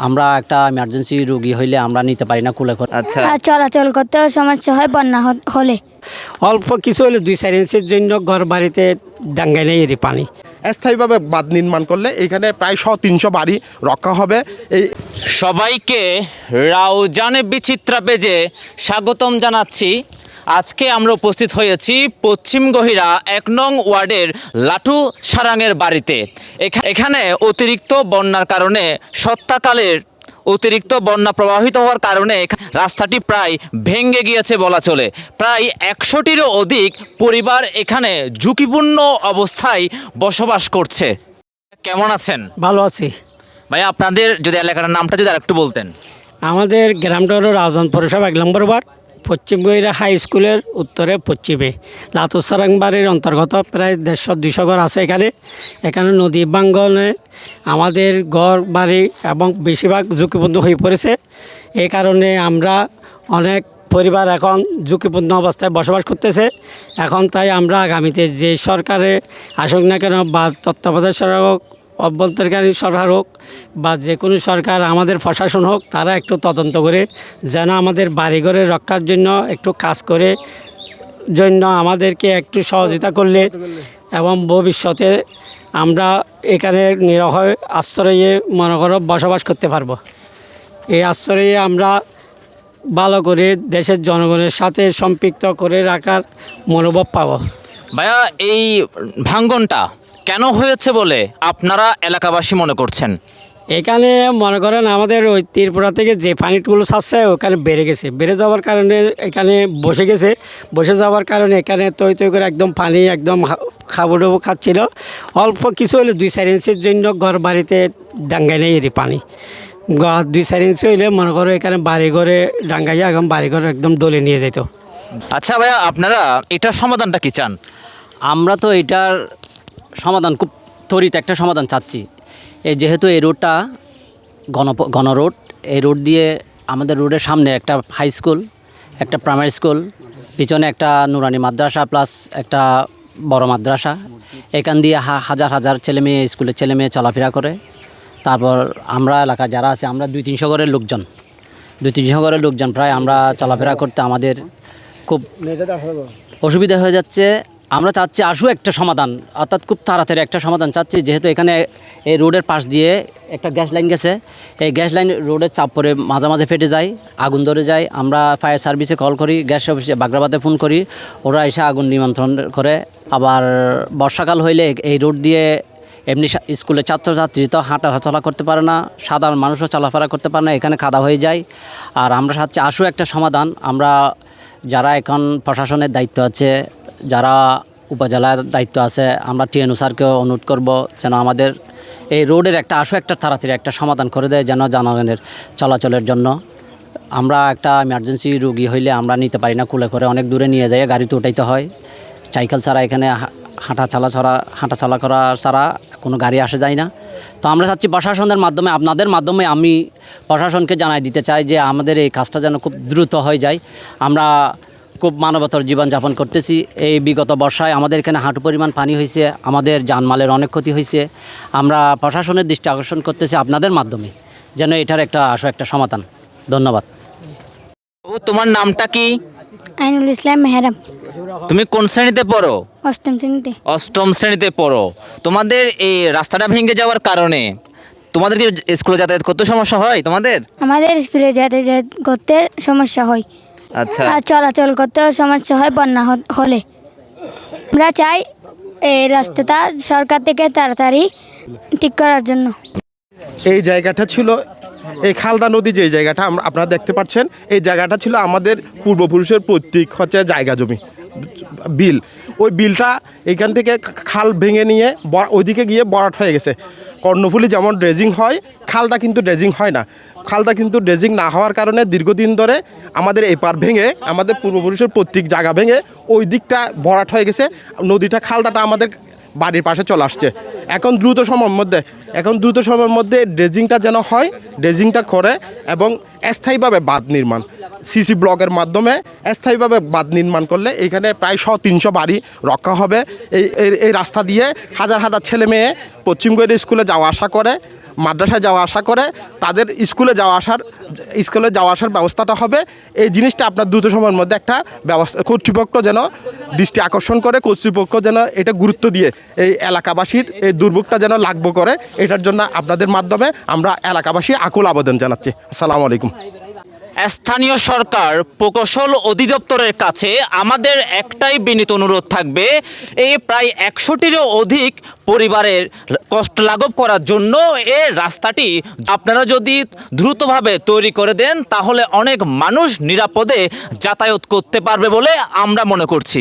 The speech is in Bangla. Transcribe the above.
আমরা একটা এমার্জেন্সি রোগী হইলে আমরা নিতে পারি না কুলে করে আচ্ছা। আর চলাচল করতেও সমস্যা হয় বন্যা হ- হলে। অল্প কিছু হলে দুই চার ইঞ্চির জন্য ঘর বাড়িতে ডাঙ্গাই নেই এর পানি। স্থায়ীভাবে বাঁধ নির্মাণ করলে এখানে প্রায় শ তিনশো বাড়ি রক্ষা হবে। এই সবাইকে রাউজানে বিচিত্রা পেজে স্বাগতম জানাচ্ছি। আজকে আমরা উপস্থিত হয়েছি পশ্চিম গহিরা এক নং ওয়ার্ডের লাটু সারাঙের বাড়িতে। এখানে অতিরিক্ত বন্যার কারণে সত্তাকালের অতিরিক্ত বন্যা প্রবাহিত হওয়ার কারণে রাস্তাটি প্রায় ভেঙে গিয়েছে বলা চলে। প্রায় একশোটিরও অধিক পরিবার এখানে ঝুঁকিপূর্ণ অবস্থায় বসবাস করছে। কেমন আছেন? ভালো আছি। ভাই আপনাদের যদি এলাকার নামটা যদি আরেকটু বলতেন। আমাদের গ্রামটা হলো রাজন পৌরসভা এক নম্বর ওয়ার্ড। পশ্চিম গহিরা হাই স্কুলের উত্তরে পশ্চিমে। লাতুসারাং বাড়ির অন্তর্গত প্রায় দেড়শো, দুইশো ঘর আছে এখানে। এখানে নদী বাঙ্গনে আমাদের ঘর, বাড়ি এবং বেশিরভাগ ঝুঁকিপূর্ণ হয়ে পড়েছে। এই কারণে আমরা অনেক পরিবার এখন ঝুঁকিপূর্ণ অবস্থায় বসবাস করতেছে। এখন তাই আমরা আগামীতে যে সরকারে আসুক না কেন বা তত্ত্বাবধায়ক অভ্যন্তরকারী সরকার হোক বা যে কোনো সরকার আমাদের প্রশাসন হোক, তারা একটু তদন্ত করে যেন আমাদের বাড়িঘরের রক্ষার জন্য একটু কাজ করে, জন্য আমাদেরকে একটু সহযোগিতা করলে এবং ভবিষ্যতে আমরা এখানে নিরহয় আশ্রয়ে মনে করো বসবাস করতে পারব। এই আশ্রয়ে আমরা ভালো করে দেশের জনগণের সাথে সম্পৃক্ত করে রাখার মনোভাব পাবো। ভাইয়া, এই ভাঙ্গনটা কেন হয়েছে বলে আপনারা এলাকাবাসী মনে করছেন? এখানে মনে করেন আমাদের ওই ত্রিপুরা থেকে যে পানিগুলো ছাড়ছে ওখানে বেড়ে গেছে। বেড়ে যাওয়ার কারণে এখানে বসে গেছে। বসে যাওয়ার কারণে এখানে তৈ তৈ করে একদম পানি একদম খাবুডুবু খাচ্ছিল। অল্প কিছু হলে দুই চার ইঞ্চির জন্য ঘর বাড়িতে ডাঙ্গাই নেই এর পানি। দুই চার ইঞ্চি হইলে মনে করো এখানে বাড়ি ঘরে ডাঙ্গাইয়া একদম বাড়ি ঘরে একদম ডলে নিয়ে যেত আচ্ছা ভাইয়া আপনারা এটার সমাধানটা কি চান? আমরা তো এটার সমাধান খুব ত্বরিত একটা সমাধান চাচ্ছি। এই যেহেতু এই রোডটা গণ গণ রোড এই রোড দিয়ে আমাদের রোডের সামনে একটা হাই স্কুল একটা প্রাইমারি স্কুল পিছনে একটা নুরানি মাদ্রাসা প্লাস একটা বড় মাদ্রাসা। এখান দিয়ে হাজার হাজার ছেলে মেয়ে স্কুলের ছেলে মেয়ে চলাফেরা করে। তারপর আমরা এলাকা যারা আছে আমরা দুই তিনশো ঘরের লোকজন। দুই তিনশো ঘরের লোকজন প্রায় আমরা চলাফেরা করতে আমাদের খুব অসুবিধা হয়ে যাচ্ছে। আমরা চাচ্ছি আসু একটা সমাধান। অর্থাৎ খুব তাড়াতাড়ি একটা সমাধান চাচ্ছি, যেহেতু এখানে এই রোডের পাশ দিয়ে একটা গ্যাস লাইন গেছে। এই গ্যাস লাইন রোডের চাপ পরে মাঝে মাঝে ফেটে যায়, আগুন ধরে যায়। আমরা ফায়ার সার্ভিসে কল করি, গ্যাস অফিসে বাগরাবাদে ফোন করি, ওরা এসে আগুন নিমন্ত্রণ করে। আবার বর্ষাকাল হইলে এই রোড দিয়ে এমনি সা- স্কুলের ছাত্রছাত্রী তো হাঁটা চলা করতে পারে না, সাধারণ মানুষও চলাফেরা করতে পারে না, এখানে খাদা হয়ে যায়। আর আমরা চাচ্ছি আসু একটা সমাধান, আমরা যারা এখন প্রশাসনের দায়িত্ব আছে যারা উপজেলার দায়িত্ব আছে, আমরা টিএনও স্যারকেও অনুরোধ করব যেন আমাদের এই রোডের একটা আসু একটা তাড়াতাড়ি একটা সমাধান করে দেয় যেন জনগণের চলাচলের জন্য। আমরা একটা এমার্জেন্সি রোগী হইলে আমরা নিতে পারি না, কুলে করে অনেক দূরে নিয়ে যাই গাড়িতে উঠাইতে হয়। সাইকেল ছাড়া এখানে হাঁটা চালা ছাড়া, হাঁটা চালা করা ছাড়া কোনো গাড়ি আসে যায় না। তো আমরা চাচ্ছি প্রশাসনের মাধ্যমে, আপনাদের মাধ্যমে আমি প্রশাসনকে জানাই দিতে চাই যে আমাদের এই কাজটা যেন খুব দ্রুত হয়ে যায়। আমরা খুব মানবতর জীবনযাপন করতেছি। এই বিগত বর্ষায় আমাদের এখানে হাঁটু পরিমাণ পানি হয়েছে আমাদের জানমালের অনেক ক্ষতি হয়েছে। আমরা প্রশাসনের দৃষ্টি আকর্ষণ করতেছি আপনাদের মাধ্যমে যেন এটার একটা আসো একটা সমাধান। ধন্যবাদ। ও তোমার নামটা কি? আইনুল ইসলাম মেহরাব তুমি কোন শ্রেণীতে পড়ো? অষ্টম শ্রেণীতে। অষ্টম শ্রেণীতে পড়ো। তোমাদের এই রাস্তাটা ভেঙে যাওয়ার কারণে তোমাদের কি স্কুলে যাতায়াত করতে সমস্যা হয় তোমাদের? আমাদের স্কুলে যাতায়াত করতে সমস্যা হয়। আচ্ছা। আর চলাচল করতেও সমস্যা হয় বন্যা হলে। আমরা চাই এই রাস্তাটা সরকার থেকে তাড়াতাড়ি ঠিক করার জন্য। এই জায়গাটা ছিল এই খালদা নদী যে জায়গাটা আমরা আপনারা দেখতে পাচ্ছেন এই জায়গাটা ছিল আমাদের পূর্বপুরুষের পৈতৃক হচ্ছে জায়গা জমি বিল। ওই বিলটা এখান থেকে খাল ভেঙে নিয়ে ওইদিকে গিয়ে বরাট হয়ে গেছে। কর্ণফুলি যেমন ড্রেজিং হয় খালটা কিন্তু ড্রেজিং হয় না। খালটা কিন্তু ড্রেজিং না হওয়ার কারণে দীর্ঘদিন ধরে আমাদের এপার ভেঙে, আমাদের পূর্বপুরুষের প্রত্যেক জায়গা ভেঙে ওই দিকটা ভরাট হয়ে গেছে। নদীটা, খালদাটা আমাদের বাড়ির পাশে চলে আসছে। এখন দ্রুত সময়ের মধ্যে, এখন দ্রুত সময়ের মধ্যে ড্রেজিংটা যেন হয়, ড্রেজিংটা করে এবং স্থায়ীভাবে বাঁধ নির্মাণ। সিসি ব্লকের মাধ্যমে স্থায়ীভাবে বাঁধ নির্মাণ করলে এখানে প্রায় শ, তিনশো বাড়ি রক্ষা হবে। এই, এই- রাস্তা দিয়ে হাজার হাজার ছেলে মেয়ে পশ্চিমগড় স্কুলে যাওয়া আসা করে, মাদ্রাসায় যাওয়া আসা করে, তাদের স্কুলে যাওয়া আসার, স্কুলে যাওয়া আসার ব্যবস্থাটা হবে। এই জিনিসটা আপনার দ্রুত সময়ের মধ্যে একটা ব্যবস্থা, কর্তৃপক্ষ যেন দৃষ্টি আকর্ষণ করে, কর্তৃপক্ষ যেন এটা গুরুত্ব দিয়ে এই এলাকাবাসীর এই দুর্ভোগটা যেন লাগব করে, এটার জন্য আপনাদের মাধ্যমে আমরা এলাকাবাসী আকুল আবেদন জানাচ্ছি। আসসালামু আলাইকুম। স্থানীয় সরকার প্রকৌশল অধিদপ্তরের কাছে আমাদের একটাই বিনীত অনুরোধ থাকবে, এই প্রায় একশোটিরও অধিক পরিবারের কষ্ট লাঘব করার জন্য এ রাস্তাটি আপনারা যদি দ্রুতভাবে তৈরি করে দেন, তাহলে অনেক মানুষ নিরাপদে যাতায়াত করতে পারবে বলে আমরা মনে করছি।